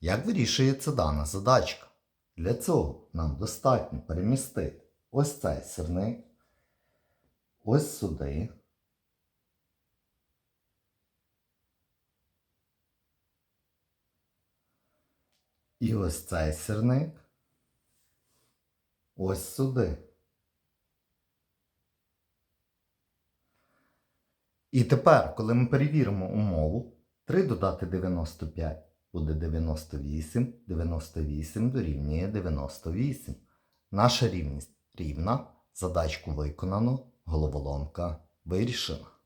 Як вирішується дана задачка? Для цього нам достатньо перемістити ось цей сірник, ось сюди. І ось цей сірник ось сюди. І тепер, коли ми перевіримо умову, 3 додати 95 буде 98, 98 дорівнює 98. Наша рівність рівна, задачку виконано, головоломка вирішена.